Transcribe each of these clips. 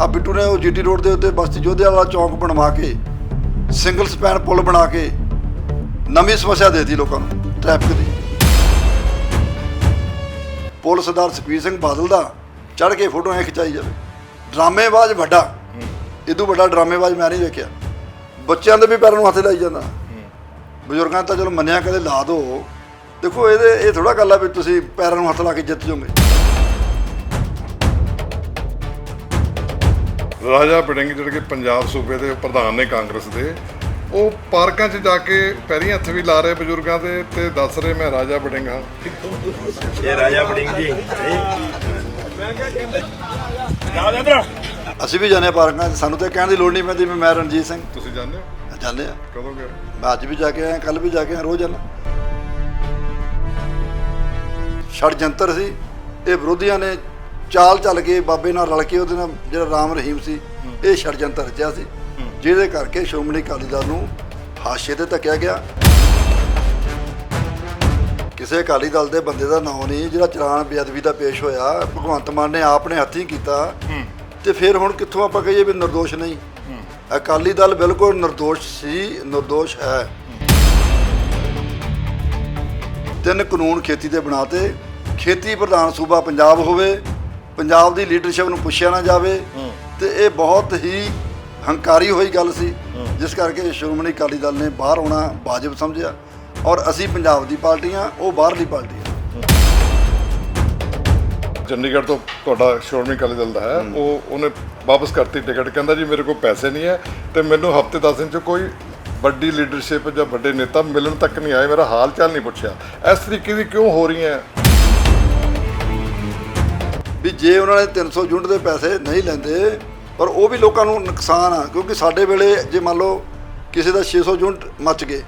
ਆ ਬਿੱਟੂ ਨੇ ਉਹ ਜੀਟੀ ਰੋਡ ਦੇ ਉੱਤੇ ਬਸਤੀ ਜੋਧੇ ਵਾਲਾ ਚੌਂਕ ਬਣਵਾ ਕੇ ਸਿੰਗਲ ਸਪੈਨ ਪੁਲ ਬਣਾ ਕੇ ਨਵੀਂ ਸਮੱਸਿਆ ਦੇਤੀ ਲੋਕਾਂ ਨੂੰ ਟ੍ਰੈਫਿਕ ਦੀ। ਪੁਲ ਸਰਦਾਰ ਸੁਖਬੀਰ ਸਿੰਘ ਬਾਦਲ ਦਾ ਚੜ ਕੇ ਫੋਟੋ ਫੋਟੋਆਂ ਖਿਚਾਈ ਜਾਵੇ। ਡਰਾਮੇਬਾਜ਼ ਵੱਡਾ, ਇਦੋਂ ਵੱਡਾ ਡਰਾਮੇਬਾਜ਼ ਮੈਂ ਨਹੀਂ ਵੇਖਿਆ। ਬੱਚਿਆਂ ਦੇ ਵੀ ਪੈਰਾਂ ਨੂੰ ਹੱਥ ਲਾਈ ਜਾਂਦਾ। ਬਜ਼ੁਰਗਾਂ ਤਾਂ ਚਲੋ ਮੰਨਿਆ ਕਦੇ ਲਾ ਦੋ। ਦੇਖੋ, ਇਹਦੇ ਇਹ ਥੋੜਾ ਗੱਲ ਆ ਵੀ ਤੁਸੀਂ ਪੈਰਾਂ ਨੂੰ ਹੱਥ ਲਾ ਕੇ ਜਿੱਤ ਜਾਓਗੇ। ਰਾਜਾ ਬੜਿੰਗ ਜਿਹੜੇ ਕਿ ਪੰਜਾਬ ਸੂਬੇ ਦੇ ਪ੍ਰਧਾਨ ਨੇ ਕਾਂਗਰਸ ਦੇ ਉਹ ਪਾਰਕਾਂ 'ਚ ਜਾ ਕੇ ਪਹਿਰੀ ਹੱਥ ਵੀ ਲਾ ਰਹੇ ਬਜ਼ੁਰਗਾਂ ਦੇ ਤੇ ਦੱਸ ਰਹੇ ਮੈਂ ਰਾਜਾ ਬੜਿੰਗ ਹਾਂ। ਇਹ ਰਾਜਾ ਬੜਿੰਗ ਜੀ। ਰਾਜੇਂਦਰ ਅਸੀਂ ਵੀ ਜਾਣੇ ਪਾਰਕਾਂ 'ਚ। ਸਾਨੂੰ ਤੇ ਕਹਿਣ ਦੀ ਲੋੜ ਨਹੀਂ ਪੈਂਦੀ ਮੈਂ ਰਣਜੀਤ ਸਿੰਘ। ਤੁਸੀਂ ਜਾਣਦੇ ਹੋ? ਜਾਣਦੇ ਆ ਕਦੋਂ ਗਏ? ਮੈਂ ਅੱਜ ਵੀ ਜਾ ਕੇ ਆਇਆ ਕੱਲ ਵੀ ਜਾ ਕੇ ਆਇਆ ਰੋਜ਼ ਜਾਣਾ ਛੜ ਜੰਤਰ ਸੀ। ਇਹ ਵਿਰੋਧੀਆਂ ਨੇ ਚਾਲ ਚੱਲ ਕੇ ਬਾਬੇ ਨਾਲ ਰਲ ਕੇ ਉਹਦੇ ਨਾਲ ਜਿਹੜਾ ਰਾਮ ਰਹੀਮ ਸੀ ਇਹ ਛੜਜੰਤਰ ਰਚਿਆ ਸੀ। ਜਿਹਦੇ ਕਰਕੇ ਸ਼੍ਰੋਮਣੀ ਅਕਾਲੀ ਦਲ ਨੂੰ ਹਾਸ਼ੇ ਤੇ ਧੱਕਿਆ ਗਿਆ। ਕਿਸੇ ਅਕਾਲੀ ਦਲ ਦੇ ਬੰਦੇ ਦਾ ਨਾਮ ਨਹੀਂ ਜਿਹੜਾ ਚਲਾਨ ਬੇਅਦਬੀ ਦਾ ਪੇਸ਼ ਹੋਇਆ ਭਗਵੰਤ ਮਾਨ ਨੇ ਆਪਣੇ ਹੱਥੀਂ ਕੀਤਾ। ਤੇ ਫਿਰ ਹੁਣ ਕਿੱਥੋਂ ਆਪਾਂ ਕਹੀਏ ਵੀ ਨਿਰਦੋਸ਼ ਨਹੀਂ। ਅਕਾਲੀ ਦਲ ਬਿਲਕੁਲ ਨਿਰਦੋਸ਼ ਸੀ ਨਿਰਦੋਸ਼ ਹੈ। ਤਿੰਨ ਕਾਨੂੰਨ ਖੇਤੀ ਦੇ ਬਣਾਤੇ ਖੇਤੀ ਪ੍ਰਧਾਨ ਸੂਬਾ ਪੰਜਾਬ ਹੋਵੇ ਪੰਜਾਬ ਦੀ ਲੀਡਰਸ਼ਿਪ ਨੂੰ ਪੁੱਛਿਆ ਨਾ ਜਾਵੇ ਤੇ ਇਹ ਬਹੁਤ ਹੀ ਹੰਕਾਰੀ ਹੋਈ ਗੱਲ ਸੀ ਜਿਸ ਕਰਕੇ ਸ਼੍ਰੋਮਣੀ ਅਕਾਲੀ ਦਲ ਨੇ ਬਾਹਰ ਆਉਣਾ ਵਾਜਬ ਸਮਝਿਆ ਔਰ ਅਸੀਂ ਪੰਜਾਬ ਦੀ ਪਾਰਟੀ ਹਾਂ ਉਹ ਬਾਹਰਲੀ ਪਾਰਟੀ ਚੰਡੀਗੜ੍ਹ ਤੋਂ ਤੁਹਾਡਾ ਸ਼੍ਰੋਮਣੀ ਅਕਾਲੀ ਦਲ ਦਾ ਹੈ ਉਹ ਉਹਨੇ ਵਾਪਸ ਕਰਤੀ ਟਿਕਟ ਕਹਿੰਦਾ ਜੀ ਮੇਰੇ ਕੋਲ ਪੈਸੇ ਨਹੀਂ ਹੈ ਤੇ ਮੈਨੂੰ ਹਫ਼ਤੇ 10 ਦਿਨ ਚ ਕੋਈ ਵੱਡੀ ਲੀਡਰਸ਼ਿਪ ਜਾਂ ਵੱਡੇ ਨੇਤਾ ਮਿਲਣ ਤੱਕ ਨਹੀਂ ਆਏ ਮੇਰਾ ਹਾਲ ਚਾਲ ਨਹੀਂ ਪੁੱਛਿਆ। ਇਸ ਤਰੀਕੇ ਦੀ ਕਿਉਂ ਹੋ ਰਹੀਆਂ? ਵੀ ਜੇ ਉਹਨਾਂ ਨੇ 300 ਯੂਨਿਟ ਦੇ ਪੈਸੇ ਨਹੀਂ ਲੈਂਦੇ ਪਰ ਉਹ ਵੀ ਲੋਕਾਂ ਨੂੰ ਨੁਕਸਾਨ ਆ ਕਿਉਂਕਿ ਸਾਡੇ ਵੇਲੇ ਜੇ ਮੰਨ ਲਓ ਕਿਸੇ ਦਾ 600 ਯੂਨਿਟ ਮੱਚ ਗਏ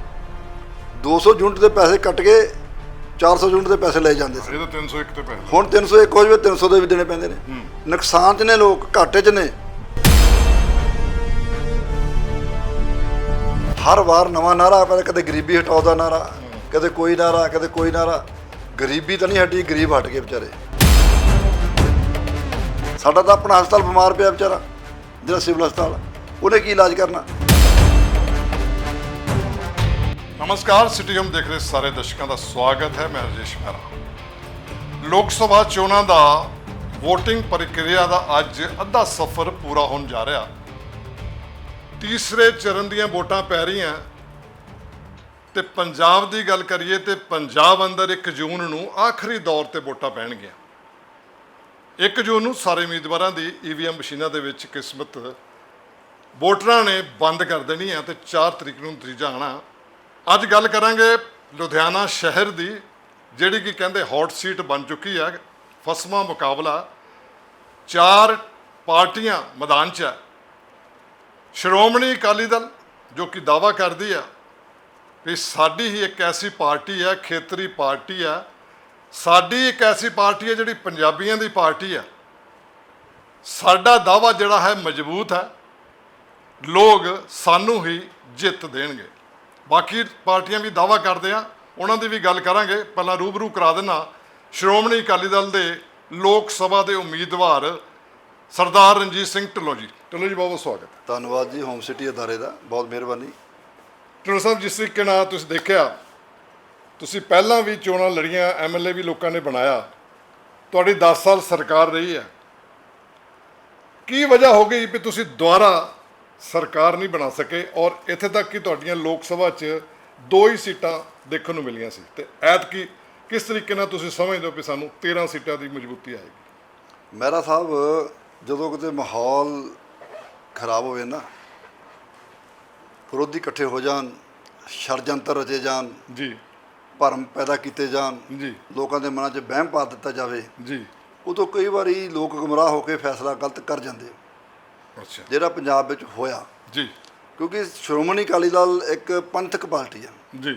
200 ਯੂਨਿਟ ਦੇ ਪੈਸੇ ਕੱਟ ਕੇ 400 ਯੂਨਿਟ ਦੇ ਪੈਸੇ ਲੈ ਜਾਂਦੇ ਸੀ। ਇਹ ਤਾਂ 301 ਤੇ ਪੈਸੇ ਹੁਣ 301 ਹੋ ਜਾਵੇ 300 ਦੇ ਵੀ ਦੇਣੇ ਪੈਂਦੇ ਨੇ। ਨੁਕਸਾਨ 'ਚ ਨੇ ਲੋਕ ਘਾਟੇ 'ਚ ਨੇ। ਹਰ ਵਾਰ ਨਵਾਂ ਨਾਰਾ ਪਹਿਲਾਂ ਕਦੇ ਗਰੀਬੀ ਹਟਾਓ ਦਾ ਨਾਰਾ ਕਦੇ ਕੋਈ ਨਾਰਾ ਕਦੇ ਕੋਈ ਨਾਰਾ। ਗਰੀਬੀ ਤਾਂ ਨਹੀਂ ਹਟੀ ਗਰੀਬ ਹਟ ਗਏ ਵਿਚਾਰੇ। ਸਾਡਾ ਤਾਂ ਆਪਣਾ ਹਸਪਤਾਲ ਬਿਮਾਰ ਪਿਆ ਵਿਚਾਰਾ, ਜਿਹੜਾ ਸਿਵਲ ਹਸਪਤਾਲ, ਉਹਨੇ ਕੀ ਇਲਾਜ ਕਰਨਾ? ਨਮਸਕਾਰ ਸਿਟੀ ਹੋਮ ਦੇਖ ਰਹੇ ਸਾਰੇ ਦਰਸ਼ਕਾਂ ਦਾ ਸਵਾਗਤ ਹੈ, ਮੈਂ ਰਜੇਸ਼ ਮਹਿਰਾ ਲੋਕ ਸਭਾ ਚੋਣਾਂ ਦਾ ਵੋਟਿੰਗ ਪ੍ਰਕਿਰਿਆ ਦਾ ਅੱਜ ਅੱਧਾ ਸਫ਼ਰ ਪੂਰਾ ਹੋਣ ਜਾ ਰਿਹਾ। ਤੀਸਰੇ ਚਰਨ ਦੀਆਂ ਵੋਟਾਂ ਪੈ ਰਹੀਆਂ। ਤੇ ਪੰਜਾਬ ਦੀ ਗੱਲ ਕਰੀਏ ਤੇ ਪੰਜਾਬ ਅੰਦਰ 1 ਜੂਨ ਨੂੰ ਆਖਰੀ ਦੌਰ ਤੇ ਵੋਟਾਂ ਪੈਣਗੀਆਂ। 1 ਜੂਨ ਨੂੰ ਸਾਰੇ ਉਮੀਦਵਾਰਾਂ ਦੀ ਈਵੀਐਮ ਮਸ਼ੀਨਾਂ ਦੇ ਵਿੱਚ ਕਿਸਮਤ। ਵੋਟਰਾਂ ਨੇ ਬੰਦ ਕਰ ਦੇਣੀ ਹੈ ਤੇ 4 ਤਰੀਕ ਨੂੰ ਨਤੀਜਾ ਆਣਾ ਅੱਜ ਗੱਲ ਕਰਾਂਗੇ ਲੁਧਿਆਣਾ ਸ਼ਹਿਰ ਦੀ, ਜਿਹੜੀ ਕਿ ਕਹਿੰਦੇ ਹੌਟ ਸੀਟ ਬਣ ਚੁੱਕੀ ਹੈ। ਫਸਵਾਂ ਮੁਕਾਬਲਾ ਚਾਰ ਪਾਰਟੀਆਂ ਮੈਦਾਨ 'ਚ ਹੈ। ਸ਼੍ਰੋਮਣੀ ਅਕਾਲੀ ਦਲ, ਜੋ ਕਿ ਦਾਵਾ ਕਰਦੀ ਹੈ ਵੀ ਸਾਡੀ ਹੀ ਇੱਕ ਐਸੀ ਪਾਰਟੀ ਹੈ, ਖੇਤਰੀ ਪਾਰਟੀ ਹੈ ਸਾਡੀ ਇੱਕ ਐਸੀ ਪਾਰਟੀ ਹੈ ਜਿਹੜੀ ਪੰਜਾਬੀਆਂ ਦੀ ਪਾਰਟੀ ਹੈ। ਸਾਡਾ ਦਾਵਾ ਜਿਹੜਾ ਹੈ ਮਜ਼ਬੂਤ ਹੈ। ਲੋਕ ਸਾਨੂੰ ਹੀ ਜਿੱਤ ਦੇਣਗੇ। ਬਾਕੀ ਪਾਰਟੀਆਂ ਵੀ ਦਾਵਾ ਕਰਦੇ ਆ ਉਹਨਾਂ ਦੀ ਵੀ ਗੱਲ ਕਰਾਂਗੇ। ਪਹਿਲਾਂ ਰੂਬਰੂ ਕਰਾ ਦੇਣਾ ਸ਼੍ਰੋਮਣੀ ਅਕਾਲੀ ਦਲ ਦੇ ਲੋਕ ਸਭਾ ਦੇ ਉਮੀਦਵਾਰ ਸਰਦਾਰ ਰਣਜੀਤ ਸਿੰਘ ਢਿੱਲੋਂ ਜੀ। ਢਿੱਲੋਂ ਜੀ ਬਹੁਤ ਬਹੁਤ ਸਵਾਗਤ ਧੰਨਵਾਦ ਜੀ ਹੋਮ ਸਿਟੀ ਅਦਾਰੇ ਦਾ ਬਹੁਤ ਮਿਹਰਬਾਨੀ। ਢਿੱਲੋਂ ਸਾਹਿਬ ਜਿਸ ਤਰੀਕੇ ਨਾਲ ਤੁਸੀਂ ਦੇਖਿਆ ਤੁਸੀਂ ਪਹਿਲਾਂ ਵੀ ਚੋਣਾਂ ਲੜੀਆਂ ਐਮਐਲਏ ਵੀ ਲੋਕਾਂ ਨੇ ਬਣਾਇਆ। ਤੁਹਾਡੀ 10 ਸਾਲ ਸਰਕਾਰ ਰਹੀ ਹੈ। ਕੀ ਵਜ੍ਹਾ ਹੋ ਗਈ ਵੀ ਤੁਸੀਂ ਦੁਬਾਰਾ ਸਰਕਾਰ ਨਹੀਂ ਬਣਾ ਸਕੇ ਔਰ ਇੱਥੇ ਤੱਕ ਕਿ ਤੁਹਾਡੀਆਂ ਲੋਕ ਸਭਾ 'ਚ ਦੋ ਹੀ ਸੀਟਾਂ ਦੇਖਣ ਨੂੰ ਮਿਲੀਆਂ ਸੀ? ਤੇ ਐਤਕੀ ਕਿਸ ਤਰੀਕੇ ਨਾਲ ਤੁਸੀਂ ਸਮਝਦੇ ਹੋ ਕਿ ਸਾਨੂੰ 13 ਸੀਟਾਂ ਦੀ ਮਜ਼ਬੂਤੀ ਆਏਗੀ? ਮਹਿਰਾ ਸਾਹਿਬ ਜਦੋਂ ਕਿਤੇ ਮਾਹੌਲ ਖਰਾਬ ਹੋਵੇ ਨਾ ਵਿਰੋਧੀ ਇਕੱਠੇ ਹੋ ਜਾਣ ષੜਯੰਤਰ ਰਚੇ ਜਾਣ ਜੀ। ਭਰਮ ਪੈਦਾ ਕੀਤੇ ਜਾਣ ਜੀ। ਲੋਕਾਂ ਦੇ ਮਨਾਂ 'ਚ ਵਹਿਮ ਪਾ ਦਿੱਤਾ ਜਾਵੇ ਜੀ। ਉਦੋਂ ਕਈ ਵਾਰੀ ਲੋਕ ਗੁੰਮਰਾਹ ਹੋ ਕੇ ਫੈਸਲਾ ਗਲਤ ਕਰ ਜਾਂਦੇ। ਅੱਛਾ। ਜਿਹੜਾ ਪੰਜਾਬ ਵਿੱਚ ਹੋਇਆ। ਜੀ। ਕਿਉਂਕਿ ਸ਼੍ਰੋਮਣੀ ਅਕਾਲੀ ਦਲ ਇੱਕ ਪੰਥਕ ਪਾਰਟੀ ਹੈ ਜੀ।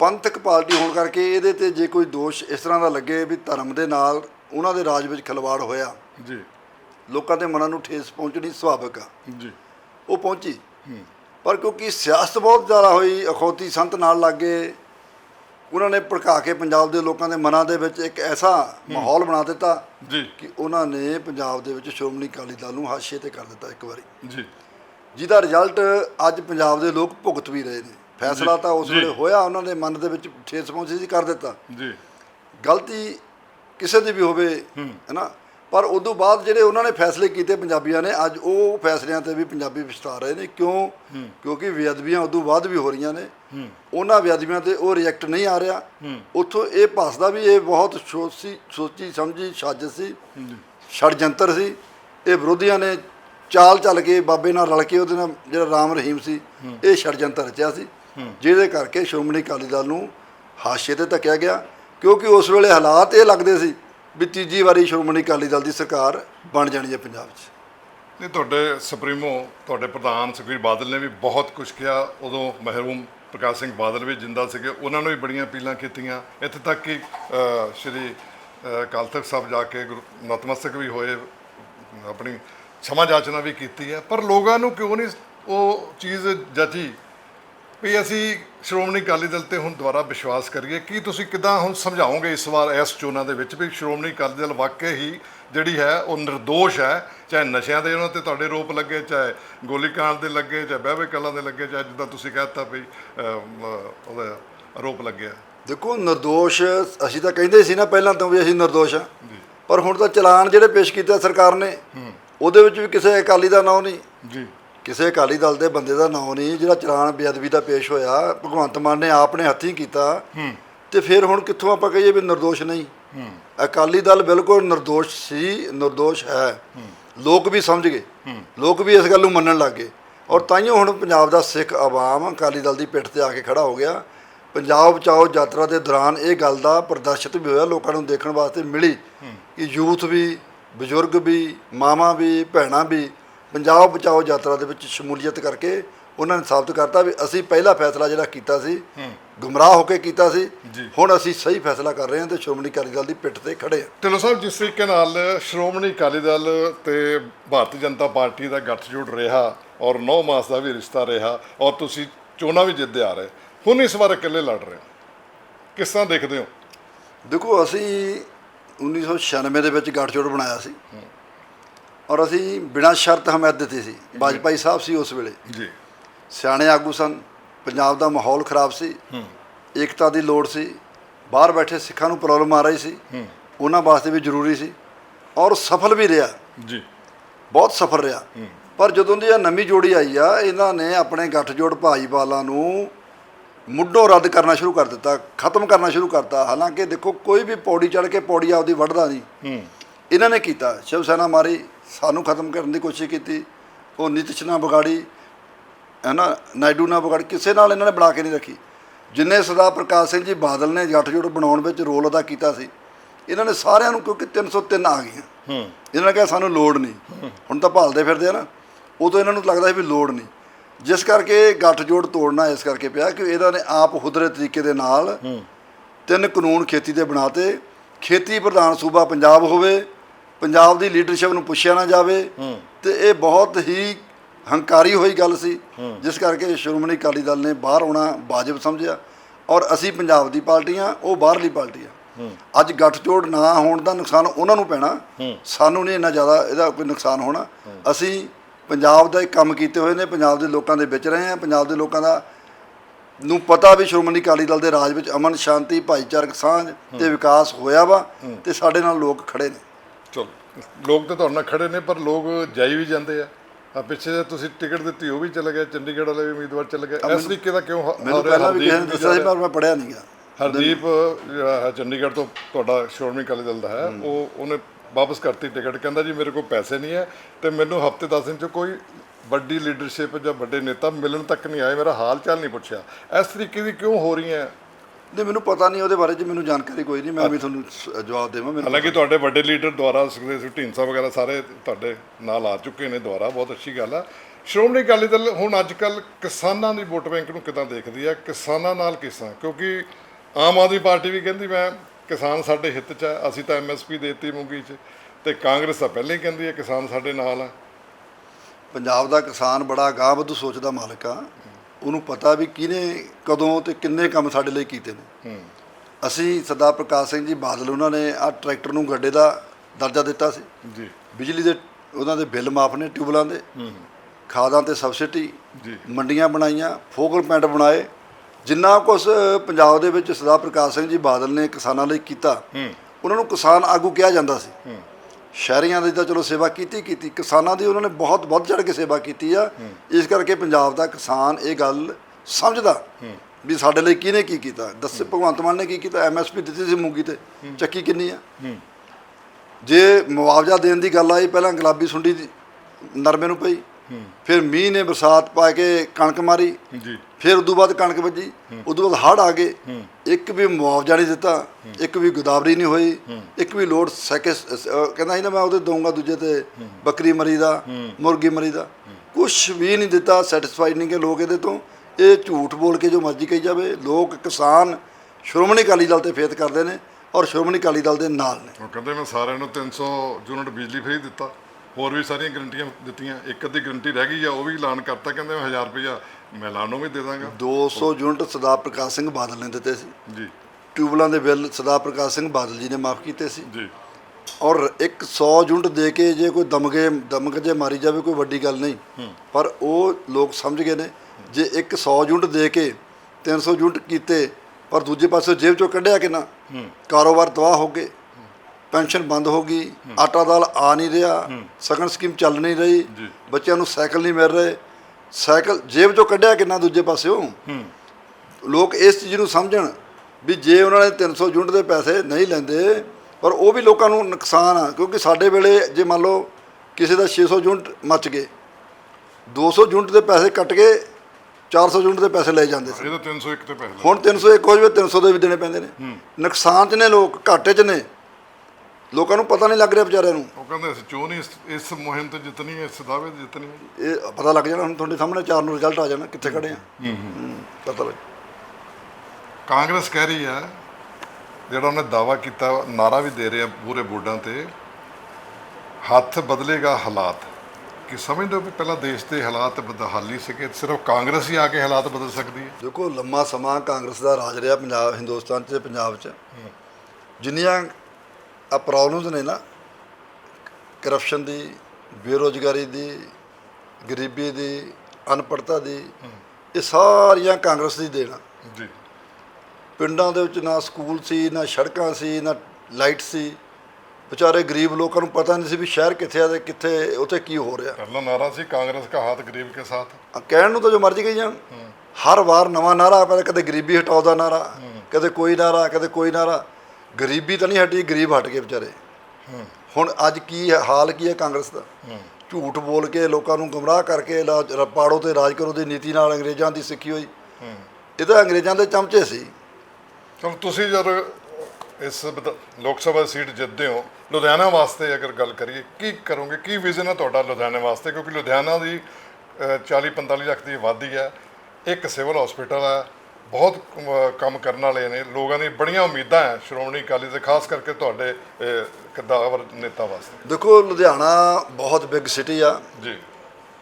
ਪੰਥਕ ਪਾਰਟੀ ਹੋਣ ਕਰਕੇ ਇਹਦੇ ਤੇ ਜੇ ਕੋਈ ਦੋਸ਼ ਇਸ ਤਰ੍ਹਾਂ ਦਾ ਲੱਗੇ ਵੀ ਧਰਮ ਦੇ ਨਾਲ ਉਹਨਾਂ ਦੇ ਰਾਜ ਵਿੱਚ ਖਿਲਵਾੜ ਹੋਇਆ। ਜੀ। ਲੋਕਾਂ ਦੇ ਮਨਾਂ ਨੂੰ ਠੇਸ ਪਹੁੰਚਣੀ ਸੁਭਾਵਿਕ ਆ। ਜੀ। ਉਹ ਪਹੁੰਚੀ। ਪਰ ਕਿਉਂਕਿ ਸਿਆਸਤ ਬਹੁਤ ਜ਼ਿਆਦਾ ਹੋਈ ਅਖੌਤੀ ਸੰਤ ਨਾਲ ਲੱਗੇ ਉਹਨਾਂ ਨੇ ਭੜਕਾ ਕੇ ਪੰਜਾਬ ਦੇ ਲੋਕਾਂ ਦੇ ਮਨਾਂ ਦੇ ਵਿੱਚ ਇੱਕ ਐਸਾ ਮਾਹੌਲ ਬਣਾ ਦਿੱਤਾ ਜੀ। ਕਿ ਉਹਨਾਂ ਨੇ ਪੰਜਾਬ ਦੇ ਵਿੱਚ ਸ਼੍ਰੋਮਣੀ ਅਕਾਲੀ ਦਲ ਨੂੰ ਹਾਸ਼ੀਏ ਤੇ ਕਰ ਦਿੱਤਾ ਇੱਕ ਵਾਰੀ। ਜੀ। ਜਿਹਦਾ ਰਿਜ਼ਲਟ ਅੱਜ ਪੰਜਾਬ ਦੇ ਲੋਕ ਭੁਗਤ ਵੀ ਰਹੇ ਨੇ। ਫੈਸਲਾ ਤਾਂ ਉਸ। ਵੇਲੇ ਹੋਇਆ ਉਹਨਾਂ ਦੇ ਮਨ ਦੇ ਵਿੱਚ ਠੇਸ ਪਹੁੰਚੀ ਸੀ ਕਰ ਦਿੱਤਾ। ਜੀ। ਗਲਤੀ ਕਿਸੇ ਦੀ ਵੀ ਹੋਵੇ ਹੈਨਾ ਪਰ ਉਦੋਂ ਬਾਅਦ ਜਿਹੜੇ ਉਹਨਾਂ ਨੇ ਫੈਸਲੇ ਕੀਤੇ ਪੰਜਾਬੀਆਂ ਨੇ ਅੱਜ ਉਹ ਫੈਸਲਿਆਂ ਤੇ ਵੀ ਪੰਜਾਬੀ ਵਿਸਤਾਰ ਰਹੇ ਨੇ। ਕਿਉਂ? ਕਿਉਂਕਿ ਬੇਅਦਬੀਆਂ ਉਦੋਂ ਬਾਅਦ ਵੀ ਹੋ ਰਹੀਆਂ ਨੇ। ਉਹਨਾਂ ਬੇਅਦਬੀਆਂ ਤੇ ਉਹ ਰਿਐਕਟ ਨਹੀਂ ਆ ਰਿਹਾ। ਉੱਥੋਂ ਇਹ ਭਾਸਦਾ ਵੀ ਇਹ ਬਹੁਤ ਸੋਚੀ ਸੋਚੀ ਸਮਝੀ ਸਾਜ਼ਿਸ਼ ਸੀ। ષੜਯੰਤਰ ਸੀ। ਇਹ ਵਿਰੋਧੀਆਂ ਨੇ ਚਾਲ ਚੱਲ ਕੇ ਬਾਬੇ ਨਾਲ ਰਲ ਕੇ ਉਹਦੇ ਨਾਲ ਜਿਹੜਾ ਰਾਮ ਰਹੀਮ ਸੀ ਇਹ ષੜਯੰਤਰ ਰਚਿਆ ਸੀ। ਜਿਹਦੇ ਕਰਕੇ ਸ਼੍ਰੋਮਣੀ ਅਕਾਲੀ ਦਲ ਨੂੰ ਹਾਸ਼ੀਏ ਤੇ ਧੱਕਿਆ ਗਿਆ। ਕਿਉਂਕਿ ਉਸ ਵੇਲੇ ਹਾਲਾਤ ਇਹ ਲੱਗਦੇ ਸੀ ਵੀ ਤੀਜੀ ਵਾਰੀ ਸ਼੍ਰੋਮਣੀ ਅਕਾਲੀ ਦਲ ਦੀ ਸਰਕਾਰ ਬਣ ਜਾਣੀ ਹੈ ਪੰਜਾਬ 'ਚ। ਨਹੀਂ, ਤੁਹਾਡੇ ਸੁਪਰੀਮੋ, ਤੁਹਾਡੇ ਪ੍ਰਧਾਨ ਸੁਖਵੀਰ ਬਾਦਲ ਨੇ ਵੀ ਬਹੁਤ ਕੁਝ ਕਿਹਾ। ਉਦੋਂ ਮਹਿਰੂਮ ਪ੍ਰਕਾਸ਼ ਸਿੰਘ ਬਾਦਲ ਵੀ ਜਿੰਦਾ ਸੀਗੇ, ਉਹਨਾਂ ਨੂੰ ਵੀ ਬੜੀਆਂ ਅਪੀਲਾਂ ਕੀਤੀਆਂ। ਇੱਥੇ ਤੱਕ ਕਿ ਸ਼੍ਰੀ ਅਕਾਲ ਤਖਤ ਸਾਹਿਬ ਜਾ ਕੇ ਨਤਮਸਤਕ ਵੀ ਹੋਏ, ਆਪਣੀ ਸਮਾਂ ਜਾਚਨਾ ਵੀ ਕੀਤੀ ਹੈ। ਪਰ ਲੋਕਾਂ ਨੂੰ ਕਿਉਂ ਨਹੀਂ ਉਹ ਚੀਜ਼ ਜਚੀ? ਵੀ ਅਸੀਂ ਸ਼੍ਰੋਮਣੀ ਅਕਾਲੀ ਦਲ ਤੇ ਹੁਣ ਦੁਬਾਰਾ ਵਿਸ਼ਵਾਸ ਕਰੀਏ। ਕੀ ਤੁਸੀਂ ਕਿਦਾਂ ਹੁਣ ਸਮਝਾਓਗੇ ਇਸ ਵਾਰ ਇਸ ਚੋਣਾਂ ਦੇ ਵਿੱਚ ਵੀ ਸ਼੍ਰੋਮਣੀ ਅਕਾਲੀ ਦਲ ਵਾਕਈ ਹੀ ਜਿਹੜੀ ਹੈ ਉਹ ਨਿਰਦੋਸ਼ ਹੈ? ਚਾਹੇ ਨਸ਼ਿਆਂ ਦੇ ਉਹਨਾਂ ਤੇ ਤੁਹਾਡੇ ਰੋਪ ਲੱਗੇ ਚਾਹੇ ਗੋਲੀकांड ਦੇ ਲੱਗੇ ਚਾਹੇ ਬਹਿਵੇ ਕਲਾਂ ਦੇ ਲੱਗੇ ਚਾਹੇ ਜਿੱਦਾਂ ਤੁਸੀਂ ਕਹਿਤਾ ਵੀ ਉਹਦਾ ਆਰੋਪ ਲੱਗਿਆ। ਦੇਖੋ ਨਿਰਦੋਸ਼ ਅਸੀਂ ਤਾਂ ਕਹਿੰਦੇ ਸੀ ਨਾ ਪਹਿਲਾਂ ਤੋਂ ਵੀ ਅਸੀਂ ਨਿਰਦੋਸ਼ ਹਾਂ। ਪਰ ਹੁਣ ਤਾਂ ਚਲਾਨ ਜਿਹੜੇ ਪੇਸ਼ ਕੀਤੇ ਆ ਸਰਕਾਰ ਨੇ ਉਹਦੇ ਵਿੱਚ ਵੀ ਕਿਸੇ ਅਕਾਲੀ ਦਾ ਨਾਮ ਨਹੀਂ। ਜੀ। ਕਿਸੇ ਅਕਾਲੀ ਦਲ ਦੇ ਬੰਦੇ ਦਾ ਨਾਮ ਨਹੀਂ ਜਿਹੜਾ ਚਲਾਨ ਬੇਅਦਬੀ ਦਾ ਪੇਸ਼ ਹੋਇਆ ਭਗਵੰਤ ਮਾਨ ਨੇ ਆਪਣੇ ਹੱਥੀਂ ਕੀਤਾ। ਤੇ ਫਿਰ ਹੁਣ ਕਿੱਥੋਂ ਆਪਾਂ ਕਹੀਏ ਵੀ ਨਿਰਦੋਸ਼ ਨਹੀਂ। ਅਕਾਲੀ ਦਲ ਬਿਲਕੁਲ ਨਿਰਦੋਸ਼ ਸੀ ਨਿਰਦੋਸ਼ ਹੈ। ਲੋਕ ਵੀ ਸਮਝ ਗਏ। ਲੋਕ ਵੀ ਇਸ ਗੱਲ ਨੂੰ ਮੰਨਣ ਲੱਗ ਗਏ। ਔਰ ਤਾਈਓ ਹੁਣ ਪੰਜਾਬ ਦਾ ਸਿੱਖ ਆਵਾਮ ਅਕਾਲੀ ਦਲ ਦੀ ਪਿੱਠ ਤੇ ਆ ਕੇ ਖੜਾ ਹੋ ਗਿਆ। ਪੰਜਾਬ ਬਚਾਓ ਯਾਤਰਾ ਦੇ ਦੌਰਾਨ ਇਹ ਗੱਲ ਦਾ ਪ੍ਰਦਰਸ਼ਿਤ ਵੀ ਹੋਇਆ ਲੋਕਾਂ ਨੂੰ ਦੇਖਣ ਵਾਸਤੇ ਮਿਲੀ ਕਿ ਯੂਥ ਵੀ ਬਜ਼ੁਰਗ ਵੀ ਮਾਵਾਂ ਵੀ ਭੈਣਾਂ ਵੀ ਪੰਜਾਬ ਬਚਾਓ ਯਾਤਰਾ ਦੇ ਵਿੱਚ ਸ਼ਮੂਲੀਅਤ ਕਰਕੇ ਉਹਨਾਂ ਨੇ ਸਾਬਤ ਕਰਤਾ ਵੀ ਅਸੀਂ ਪਹਿਲਾ ਫੈਸਲਾ ਜਿਹੜਾ ਕੀਤਾ ਸੀ ਗੁੰਮਰਾਹ ਹੋ ਕੇ ਕੀਤਾ ਸੀ। ਜੀ। ਹੁਣ ਅਸੀਂ ਸਹੀ ਫੈਸਲਾ ਕਰ ਰਹੇ ਹਾਂ ਤੇ ਸ਼੍ਰੋਮਣੀ ਅਕਾਲੀ ਦਲ ਦੀ ਪਿੱਠ ਤੇ ਖੜੇ ਹਾਂ। ਢਿੱਲੋਂ ਸਾਹਿਬ ਜਿਸ ਤਰੀਕੇ ਨਾਲ ਸ਼੍ਰੋਮਣੀ ਅਕਾਲੀ ਦਲ ਤੇ ਭਾਰਤੀ ਜਨਤਾ ਪਾਰਟੀ ਦਾ ਗੱਠਜੋੜ ਰਿਹਾ ਔਰ 9 ਮਾਸ ਦਾ ਵੀ ਰਿਸ਼ਤਾ ਰਿਹਾ ਔਰ ਤੁਸੀਂ ਚੋਣਾਂ ਵੀ ਜਿੱਤਦੇ ਆ ਰਹੇ ਹੁਣ ਇਸ ਵਾਰ ਇਕੱਲੇ ਲੜ ਰਹੇ ਹੋ। ਕਿਸ ਤਰ੍ਹਾਂ ਦੇਖਦੇ ਹੋ? ਦੇਖੋ ਅਸੀਂ 1996 ਦੇ ਵਿੱਚ ਗੱਠਜੋੜ ਬਣਾਇਆ ਸੀ। ਔਰ ਅਸੀਂ ਬਿਨਾਂ ਸ਼ਰਤ ਹਮਾਇਤ ਦਿੱਤੀ ਸੀ। ਵਾਜਪਾਈ ਸਾਹਿਬ ਸੀ ਉਸ ਵੇਲੇ। ਜੀ। ਸਿਆਣੇ ਆਗੂ ਸਨ। ਪੰਜਾਬ ਦਾ ਮਾਹੌਲ ਖਰਾਬ ਸੀ। ਏਕਤਾ ਦੀ ਲੋੜ ਸੀ। ਬਾਹਰ ਬੈਠੇ ਸਿੱਖਾਂ ਨੂੰ ਪ੍ਰੋਬਲਮ ਆ ਰਹੀ ਸੀ। ਉਹਨਾਂ ਵਾਸਤੇ ਵੀ ਜ਼ਰੂਰੀ ਸੀ। ਔਰ ਸਫਲ ਵੀ ਰਿਹਾ। ਜੀ। ਬਹੁਤ ਸਫਲ ਰਿਹਾ। ਪਰ ਜਦੋਂ ਦੀ ਇਹ ਨਵੀਂ ਜੋੜੀ ਆਈ ਆ ਇਹਨਾਂ ਨੇ ਆਪਣੇ ਗੱਠਜੋੜ ਭਾਈਵਾਲਾਂ ਨੂੰ ਮੁੱਢੋਂ ਰੱਦ ਕਰਨਾ ਸ਼ੁਰੂ ਕਰ ਦਿੱਤਾ ਖਤਮ ਕਰਨਾ ਸ਼ੁਰੂ ਕਰਤਾ ਹਾਲਾਂਕਿ ਦੇਖੋ ਕੋਈ ਵੀ ਪੌੜੀ ਚੜ ਕੇ ਪੌੜੀ ਆਪਦੀ ਵੱਢਦਾ ਨਹੀਂ। ਇਹਨਾਂ ਨੇ ਕੀਤਾ। ਸ਼ਿਵ ਸੈਨਾ ਮਾਰੀ ਸਾਨੂੰ ਖਤਮ ਕਰਨ ਦੀ ਕੋਸ਼ਿਸ਼ ਕੀਤੀ। ਉਹ ਨਿਤਿਸ਼ ਨਾਲ ਵਿਗਾੜੀ ਹੈ ਨਾ ਨਾਇਡੂ ਨਾਲ ਵਿਗਾੜੀ ਕਿਸੇ ਨਾਲ ਇਹਨਾਂ ਨੇ ਬਣਾ ਕੇ ਨਹੀਂ ਰੱਖੀ। ਜਿੰਨੇ ਸਰਦਾਰ ਪ੍ਰਕਾਸ਼ ਸਿੰਘ ਜੀ ਬਾਦਲ ਨੇ ਗੱਠਜੋੜ ਬਣਾਉਣ ਵਿੱਚ ਰੋਲ ਅਦਾ ਕੀਤਾ ਸੀ ਇਹਨਾਂ ਨੇ ਸਾਰਿਆਂ ਨੂੰ ਕਿਉਂਕਿ 303 ਆ ਗਈਆਂ। ਹੂੰ। ਇਹਨਾਂ ਨੇ ਕਿਹਾ ਸਾਨੂੰ ਲੋੜ ਨਹੀਂ। ਹੁਣ ਤਾਂ ਭਾਲਦੇ ਫਿਰਦੇ ਆ ਨਾ ਉਦੋਂ ਇਹਨਾਂ ਨੂੰ ਲੱਗਦਾ ਸੀ ਵੀ ਲੋੜ ਨਹੀਂ। ਜਿਸ ਕਰਕੇ ਗੱਠਜੋੜ ਤੋੜਨਾ ਇਸ ਕਰਕੇ ਪਿਆ ਕਿ ਇਹਨਾਂ ਨੇ ਆਪ ਹੁਦਰੇ ਤਰੀਕੇ ਦੇ ਨਾਲ ਤਿੰਨ ਕਾਨੂੰਨ ਖੇਤੀ ਦੇ ਬਣਾਤੇ। ਖੇਤੀ ਪ੍ਰਧਾਨ ਸੂਬਾ ਪੰਜਾਬ ਹੋਵੇ ਪੰਜਾਬ ਦੀ ਲੀਡਰਸ਼ਿਪ ਨੂੰ ਪੁੱਛਿਆ ਨਾ ਜਾਵੇ ਤੇ ਇਹ ਬਹੁਤ ਹੀ ਹੰਕਾਰੀ ਹੋਈ ਗੱਲ ਸੀ ਜਿਸ ਕਰਕੇ ਸ਼੍ਰੋਮਣੀ ਅਕਾਲੀ ਦਲ ਨੇ ਬਾਹਰ ਆਉਣਾ ਵਾਜਬ ਸਮਝਿਆ ਔਰ ਅਸੀਂ ਪੰਜਾਬ ਦੀ ਪਾਰਟੀ ਆ ਉਹ ਬਾਹਰਲੀ ਪਾਰਟੀ ਆ। ਅੱਜ ਗੱਠਜੋੜ ਨਾ ਹੋਣ ਦਾ ਨੁਕਸਾਨ ਉਹਨਾਂ ਨੂੰ ਪੈਣਾ ਸਾਨੂੰ ਨਹੀਂ ਇੰਨਾ ਜ਼ਿਆਦਾ ਇਹਦਾ ਕੋਈ ਨੁਕਸਾਨ ਹੋਣਾ। ਅਸੀਂ ਪੰਜਾਬ ਦਾ ਇੱਕ ਕੰਮ ਕੀਤੇ ਹੋਏ ਨੇ ਪੰਜਾਬ ਦੇ ਲੋਕਾਂ ਦੇ ਵਿੱਚ ਰਹੇ ਆ ਪੰਜਾਬ ਦੇ ਲੋਕਾਂ ਦਾ ਨੂੰ ਪਤਾ ਵੀ ਸ਼੍ਰੋਮਣੀ ਅਕਾਲੀ ਦਲ ਦੇ ਰਾਜ ਵਿੱਚ ਅਮਨ ਸ਼ਾਂਤੀ ਭਾਈਚਾਰਕ ਸਾਂਝ ਤੇ ਵਿਕਾਸ ਹੋਇਆ ਵਾ ਤੇ ਸਾਡੇ ਨਾਲ ਲੋਕ ਖੜੇ ਨੇ। ਚਲੋ ਲੋਕ ਤਾਂ ਤੁਹਾਡੇ ਨਾਲ ਖੜੇ ਨੇ ਪਰ ਲੋਕ ਜਾਈ ਵੀ ਜਾਂਦੇ ਆ। ਆ ਪਿੱਛੇ ਜੇ ਤੁਸੀਂ ਟਿਕਟ ਦਿੱਤੀ ਉਹ ਵੀ ਚਲੇ ਗਏ ਚੰਡੀਗੜ੍ਹ ਵਾਲੇ ਵੀ ਉਮੀਦਵਾਰ ਚਲੇ ਗਏ। ਇਸ ਤਰੀਕੇ ਦਾ ਕਿਉਂ ਹੋ ਮੈਨੂੰ ਹੋ ਰਿਹਾ? ਪਹਿਲਾਂ ਵੀ ਕਿਸੇ ਨੇ ਦੱਸਿਆ ਸੀ ਪਰ ਮੈਂ ਪੜਿਆ ਨਹੀਂਗਾ ਹਰਦੀਪ ਜਿਹੜਾ ਹੈ ਚੰਡੀਗੜ੍ਹ ਤੋਂ ਤੁਹਾਡਾ ਸ਼੍ਰੋਮਣੀ ਅਕਾਲੀ ਦਲ ਦਾ ਹੈ। ਉਹ ਉਹਨੇ ਵਾਪਸ ਕਰਤੀ ਟਿਕਟ ਕਹਿੰਦਾ ਜੀ ਮੇਰੇ ਕੋਲ ਪੈਸੇ ਨਹੀਂ ਹੈ ਤੇ ਮੈਨੂੰ ਹਫ਼ਤੇ 10 ਦਿਨ ਚ ਕੋਈ ਵੱਡੀ ਲੀਡਰਸ਼ਿਪ ਜਾਂ ਵੱਡੇ ਨੇਤਾ ਮਿਲਣ ਤੱਕ ਨਹੀਂ ਆਏ ਮੇਰਾ ਹਾਲ ਚਾਲ ਨਹੀਂ ਪੁੱਛਿਆ। ਇਸ ਤਰੀਕੇ ਦੀ ਕਿਉਂ ਹੋ ਰਹੀਆਂ? ਨਹੀਂ ਮੈਨੂੰ ਪਤਾ ਨਹੀਂ ਉਹਦੇ ਬਾਰੇ ਚ ਮੈਨੂੰ ਜਾਣਕਾਰੀ ਕੋਈ ਨਹੀਂ ਮੈਂ ਵੀ ਤੁਹਾਨੂੰ ਸ- ਜਵਾਬ ਦੇਵਾਂ ਮੈਨੂੰ ਹਾਲਾਂਕਿ ਤੁਹਾਡੇ ਵੱਡੇ ਲੀਡਰ ਦੁਆਰਾ ਸੁਖਦੇਵ ਸਿੰਘ ਢੀਂਡਸਾ ਵਗੈਰਾ ਸਾਰੇ ਤੁਹਾਡੇ ਨਾਲ ਆ ਚੁੱਕੇ ਨੇ ਦੁਆਰਾ ਬਹੁਤ ਅੱਛੀ ਗੱਲ ਆ। ਸ਼੍ਰੋਮਣੀ ਅਕਾਲੀ ਦਲ ਹੁਣ ਅੱਜ ਕੱਲ ਕਿਸਾਨਾਂ ਦੀ ਵੋਟ ਬੈਂਕ ਨੂੰ ਕਿਦਾਂ ਦੇਖਦੀ ਹੈ ਕਿਸਾਨਾਂ ਨਾਲ ਕਿਸਾਂ ਕਿਉਂਕਿ ਆਮ ਆਦਮੀ ਪਾਰਟੀ ਵੀ ਕਹਿੰਦੀ ਮੈਂ ਕਿਸਾਨ ਸਾਡੇ ਹਿੱਤ 'ਚ ਹੈ ਅਸੀਂ ਤਾਂ ਐਮਐਸਪੀ ਦੇਤੀ ਮੂੰਗੀ 'ਚ। ਤੇ ਕਾਂਗਰਸ ਤਾਂ ਪਹਿਲਾਂ ਹੀ ਕਹਿੰਦੀ ਹੈ ਕਿਸਾਨ ਸਾਡੇ ਨਾਲ ਆ। ਪੰਜਾਬ ਦਾ ਕਿਸਾਨ ਬੜਾ ਗਾਂਵਧੂ ਸੋਚ ਦਾ ਮਾਲਕ ਆ। ਉਹਨੂੰ ਪਤਾ ਵੀ ਕਿਹਨੇ ਕਦੋਂ ਤੇ ਕਿੰਨੇ ਕੰਮ ਸਾਡੇ ਲਈ ਕੀਤੇ ਨੇ। ਅਸੀਂ ਸਰਦਾਰ ਪ੍ਰਕਾਸ਼ ਸਿੰਘ ਜੀ ਬਾਦਲ ਉਹਨਾਂ ਨੇ ਆ ਟਰੈਕਟਰ ਨੂੰ ਗੱਡੇ ਦਾ ਦਰਜਾ ਦਿੱਤਾ ਸੀ। ਜੀ। ਬਿਜਲੀ ਦੇ ਉਹਨਾਂ ਦੇ ਬਿੱਲ ਮਾਫ ਨੇ ਟਿਊਬਲਾਂ ਦੇ। ਖਾਦਾਂ ਤੇ ਸਬਸਿਡੀ। ਮੰਡੀਆਂ ਬਣਾਈਆਂ ਫੋਕਲ ਪੁਆਇੰਟ ਬਣਾਏ। ਜਿੰਨਾ ਕੁਝ ਪੰਜਾਬ ਦੇ ਵਿੱਚ ਸਰਦਾਰ ਪ੍ਰਕਾਸ਼ ਸਿੰਘ ਜੀ ਬਾਦਲ ਨੇ ਕਿਸਾਨਾਂ ਲਈ ਕੀਤਾ ਉਹਨਾਂ ਨੂੰ ਕਿਸਾਨ ਆਗੂ ਕਿਹਾ ਜਾਂਦਾ ਸੀ। ਸ਼ਹਿਰੀਆਂ ਦੀ ਤਾਂ ਚਲੋ ਸੇਵਾ ਕੀਤੀ ਕੀਤੀ। ਕਿਸਾਨਾਂ ਦੀ ਉਹਨਾਂ ਨੇ ਬਹੁਤ ਵੱਧ ਚੜ ਕੇ ਸੇਵਾ ਕੀਤੀ ਆ। ਇਸ ਕਰਕੇ ਪੰਜਾਬ ਦਾ ਕਿਸਾਨ ਇਹ ਗੱਲ ਸਮਝਦਾ ਵੀ ਸਾਡੇ ਲਈ ਕਿਹਨੇ ਕੀ ਕੀਤਾ? ਦੱਸੇ ਭਗਵੰਤ ਮਾਨ ਨੇ ਕੀ ਕੀਤਾ? ਐਮਐਸਪੀ ਦਿੱਤੀ ਸੀ ਮੂੰਗੀ ਤੇ। ਚੱਕੀ ਕਿੰਨੀ ਆ? ਜੇ ਮੁਆਵਜ਼ਾ ਦੇਣ ਦੀ ਗੱਲ ਆਈ ਪਹਿਲਾਂ ਗੁਲਾਬੀ ਸੁੰਡੀ ਦੀ ਨਰਮੇ ਨੂੰ ਪਈ। ਫਿਰ ਮੀਂਹ ਨੇ ਬਰਸਾਤ ਪਾ ਕੇ ਕਣਕ ਮਾਰੀ। ਜੀ। ਫਿਰ ਉਦੋਂ ਬਾਅਦ ਕਣਕ ਵੱਜੀ ਉਦੋਂ ਬਾਅਦ ਹੜ੍ਹ ਆ ਗਏ। ਇੱਕ ਵੀ ਮੁਆਵਜ਼ਾ ਨਹੀਂ ਦਿੱਤਾ ਇੱਕ ਵੀ ਗੋਦਾਵਰੀ ਨਹੀਂ ਹੋਈ ਇੱਕ ਵੀ ਲੋਡ ਸੈਕੇ ਕਹਿੰਦਾ ਸੀ ਨਾ ਮੈਂ ਉਹਦੇ ਦਊਂਗਾ ਦੂਜੇ ਤੇ ਬੱਕਰੀ ਮਰੀ ਦਾ ਮੁਰਗੀ ਮਰੀ ਦਾ। ਕੁਝ ਵੀ ਨਹੀਂ ਦਿੱਤਾ ਸੈਟੀਸਫਾਈਡ ਨਹੀਂ ਕਿ ਲੋਕ ਇਹਦੇ ਤੋਂ। ਇਹ ਝੂਠ ਬੋਲ ਕੇ ਜੋ ਮਰਜ਼ੀ ਕਹੀ ਜਾਵੇ ਲੋਕ ਕਿਸਾਨ ਸ਼੍ਰੋਮਣੀ ਅਕਾਲੀ ਦਲ ਤੇ ਫੇਥ ਕਰਦੇ ਨੇ ਔਰ ਸ਼੍ਰੋਮਣੀ ਅਕਾਲੀ ਦਲ ਦੇ ਨਾਲ ਨੇ। ਉਹ ਕਹਿੰਦੇ ਮੈਂ ਸਾਰਿਆਂ ਨੂੰ 300 ਯੂਨਿਟ ਬਿਜਲੀ ਫ੍ਰੀ ਦਿੱਤਾ। ਹੋਰ ਵੀ ਸਾਰੀਆਂ ਗਰੰਟੀਆਂ ਦਿੱਤੀਆਂ ਇੱਕ ਅੱਧੀ ਗਰੰਟੀ ਰਹਿ ਗਈ ਆ ਉਹ ਵੀ ਐਲਾਨ ਕਰਤਾ ਕਹਿੰਦੇ ਮੈਂ 1000 ਰੁਪਇਆ ਮੈਂ ਐਲਾਨ ਨੂੰ ਵੀ ਦੇ ਦਾਂਗਾ। 200 ਯੂਨਿਟ ਸਰਦਾਰ ਪ੍ਰਕਾਸ਼ ਸਿੰਘ ਬਾਦਲ ਨੇ ਦਿੱਤੇ ਸੀ। ਜੀ। ਟਿਊਬਲਾਂ ਦੇ ਬਿੱਲ ਸਰਦਾਰ ਪ੍ਰਕਾਸ਼ ਸਿੰਘ ਬਾਦਲ ਜੀ ਨੇ ਮਾਫ ਕੀਤੇ ਸੀ। ਜੀ। ਔਰ 100 ਯੂਨਿਟ ਦੇ ਕੇ ਜੇ ਕੋਈ ਦਮਗੇ ਦਮਕ ਜੇ ਮਾਰੀ ਜਾਵੇ ਕੋਈ ਵੱਡੀ ਗੱਲ ਨਹੀਂ। ਪਰ ਉਹ ਲੋਕ ਸਮਝ ਗਏ ਨੇ ਜੇ ਇੱਕ 100 ਯੂਨਿਟ ਦੇ ਕੇ 300 ਯੂਨਿਟ ਕੀਤੇ ਪਰ ਦੂਜੇ ਪਾਸੇ ਜੇਬ ਚੋਂ ਕੱਢਿਆ ਕਿੰਨਾ? ਕਾਰੋਬਾਰ ਤਬਾਹ ਹੋ ਗਏ। ਪੈਨਸ਼ਨ ਬੰਦ ਹੋ ਗਈ ਆਟਾ ਦਾਲ ਆ ਨਹੀਂ ਰਿਹਾ ਸਗਨ ਸਕੀਮ ਚੱਲ ਨਹੀਂ ਰਹੀ। ਬੱਚਿਆਂ ਨੂੰ ਸਾਈਕਲ ਨਹੀਂ ਮਿਲ ਰਹੇ। ਸਾਈਕਲ ਜੇਬ ਚੋਂ ਕੱਢਿਆ ਕਿੰਨਾ ਦੂਜੇ ਪਾਸਿਓਂ? ਲੋਕ ਇਸ ਚੀਜ਼ ਨੂੰ ਸਮਝਣ ਵੀ ਜੇ ਉਹਨਾਂ ਨੇ 300 ਯੂਨਿਟ ਦੇ ਪੈਸੇ ਨਹੀਂ ਲੈਂਦੇ ਪਰ ਉਹ ਵੀ ਲੋਕਾਂ ਨੂੰ ਨੁਕਸਾਨ ਆ ਕਿਉਂਕਿ ਸਾਡੇ ਵੇਲੇ ਜੇ ਮੰਨ ਲਓ ਕਿਸੇ ਦਾ 600 ਯੂਨਿਟ ਮੱਚ ਗਏ 200 ਯੂਨਿਟ ਦੇ ਪੈਸੇ ਕੱਟ ਕੇ 400 ਯੂਨਿਟ ਦੇ ਪੈਸੇ ਲਏ ਜਾਂਦੇ ਸੀ। ਇਹ ਤਾਂ 301 ਤੇ ਪੈਸੇ ਹੁਣ 301 ਹੋ ਜਾਵੇ 300 ਦੇ ਵੀ ਦੇਣੇ ਪੈਂਦੇ ਨੇ। ਨੁਕਸਾਨ 'ਚ ਨੇ ਲੋਕ ਘਾਟੇ 'ਚ ਨੇ। ਲੋਕਾਂ ਨੂੰ ਪਤਾ ਨਹੀਂ ਲੱਗ ਰਿਹਾ ਵਿਚਾਰਿਆਂ ਨੂੰ। ਉਹ ਕਹਿੰਦੇ ਅਸੀਂ ਚੋਣ ਹੀ ਇਸ- ਇਸ ਮੁਹਿੰਮ ਤੇ ਜਿੱਤਣੀ ਹੈ ਇਸ ਦਾਅਵੇ ਤੇ ਜਿੱਤਣੀ ਹੈ? ਇਹ ਪਤਾ ਲੱਗ ਜਾਣਾ ਹੁਣ ਤੁਹਾਡੇ ਸਾਹਮਣੇ ਚਾਰ ਨੂੰ ਰਿਜ਼ਲਟ ਆ ਜਾਣਾ ਕਿੱਥੇ ਖੜੇ ਆ। ਹੂੰ, ਪਤਾ ਲੱਗ ਕਾਂਗਰਸ ਕਹਿ ਰਹੀ ਹੈ ਜਿਹੜਾ ਉਹਨੇ ਦਾਵਾ ਕੀਤਾ ਨਾਰਾ ਵੀ ਦੇ ਰਹੇ ਆ ਪੂਰੇ ਬੋਰਡਾਂ ਤੇ ਹੱਥ ਬਦਲੇਗਾ ਹਾਲਾਤ। ਕਿ ਸਮਝਦੇ ਹੋ ਵੀ ਪਹਿਲਾਂ ਦੇਸ਼ ਦੇ ਹਾਲਾਤ ਬਦਹਾਲ ਨਹੀਂ ਸੀਗੇ ਸਿਰਫ ਕਾਂਗਰਸ ਹੀ ਆ ਕੇ ਹਾਲਾਤ ਬਦਲ ਸਕਦੀ ਹੈ? ਦੇਖੋ ਲੰਮਾ ਸਮਾਂ ਕਾਂਗਰਸ ਦਾ ਰਾਜ ਰਿਹਾ ਪੰਜਾਬ ਹਿੰਦੁਸਤਾਨ 'ਚ ਤੇ ਪੰਜਾਬ 'ਚ। ਜਿੰਨੀਆਂ ਆ ਪ੍ਰੋਬਲਮਸ ਨੇ ਨਾ ਕਰਪਸ਼ਨ ਦੀ ਬੇਰੋਜ਼ਗਾਰੀ ਦੀ ਗਰੀਬੀ ਦੀ ਅਨਪੜਤਾ ਦੀ ਇਹ ਸਾਰੀਆਂ ਕਾਂਗਰਸ ਦੀ ਦੇਣ ਆ। ਜੀ। ਪਿੰਡਾਂ ਦੇ ਵਿੱਚ ਨਾ ਸਕੂਲ ਸੀ ਨਾ ਸੜਕਾਂ ਸੀ ਨਾ ਲਾਈਟ ਸੀ। ਵਿਚਾਰੇ ਗਰੀਬ ਲੋਕਾਂ ਨੂੰ ਪਤਾ ਨਹੀਂ ਸੀ ਵੀ ਸ਼ਹਿਰ ਕਿੱਥੇ ਆ ਤੇ ਕਿੱਥੇ ਉੱਥੇ ਕੀ ਹੋ ਰਿਹਾ। ਪਹਿਲਾ ਨਾਰਾ ਸੀ ਕਾਂਗਰਸ ਦਾ ਹੱਥ ਗਰੀਬ ਕੇ ਸਾਥ। ਆ ਕਹਿਣ ਨੂੰ ਤਾਂ ਜੋ ਮਰਜ਼ੀ ਕਹੀ ਜਾਣ ਹਰ ਵਾਰ ਨਵਾਂ ਨਾਰਾ ਪਹਿਲਾਂ ਕਦੇ ਗਰੀਬੀ ਹਟਾਓ ਦਾ ਨਾਰਾ ਕਦੇ ਕੋਈ ਨਾਰਾ ਕਦੇ ਕੋਈ ਨਾਰਾ। ਗਰੀਬੀ ਤਾਂ ਨਹੀਂ ਹਟੀ ਗਰੀਬ ਹਟ ਗਏ ਵਿਚਾਰੇ। ਹੁਣ ਅੱਜ ਕੀ ਹਾਲ ਕੀ ਹੈ ਕਾਂਗਰਸ ਦਾ? ਝੂਠ ਬੋਲ ਕੇ ਲੋਕਾਂ ਨੂੰ ਗੁੰਮਰਾਹ ਕਰਕੇ ਪਾੜੋ ਤੇ ਰਾਜ ਕਰੋ ਦੀ ਨੀਤੀ ਨਾਲ ਅੰਗਰੇਜ਼ਾਂ ਦੀ ਸਿੱਖੀ ਹੋਈ। ਇਹ ਤਾਂ ਅੰਗਰੇਜ਼ਾਂ ਦੇ ਚਮਚੇ ਸੀ। ਚਲੋ ਤੁਸੀਂ ਜਦ ਇਸ ਲੋਕ ਸਭਾ ਸੀਟ ਜਿੱਤਦੇ ਹੋ ਲੁਧਿਆਣਾ ਵਾਸਤੇ ਅਗਰ ਗੱਲ ਕਰੀਏ ਕੀ ਕਰੋਗੇ? ਕੀ ਵਿਜ਼ਨ ਹੈ ਤੁਹਾਡਾ ਲੁਧਿਆਣਾ ਵਾਸਤੇ? ਕਿਉਂਕਿ ਲੁਧਿਆਣਾ ਦੀ 40 45 ਲੱਖ ਦੀ ਆਬਾਦੀ ਹੈ ਇੱਕ ਸਿਵਲ ਹਸਪੀਟਲ ਹੈ ਬਹੁਤ ਕੰਮ ਕਰਨ ਵਾਲੇ ਨੇ। ਲੋਕਾਂ ਦੀ ਬੜੀਆਂ ਉਮੀਦਾਂ ਹੈ ਸ਼੍ਰੋਮਣੀ ਅਕਾਲੀ ਤੇ ਖਾਸ ਕਰਕੇ ਤੁਹਾਡੇ ਕਦਾਵਰ ਨੇਤਾ ਵਾਸਤੇ। ਦੇਖੋ ਲੁਧਿਆਣਾ ਬਹੁਤ ਬਿਗ ਸਿਟੀ ਆ। ਜੀ।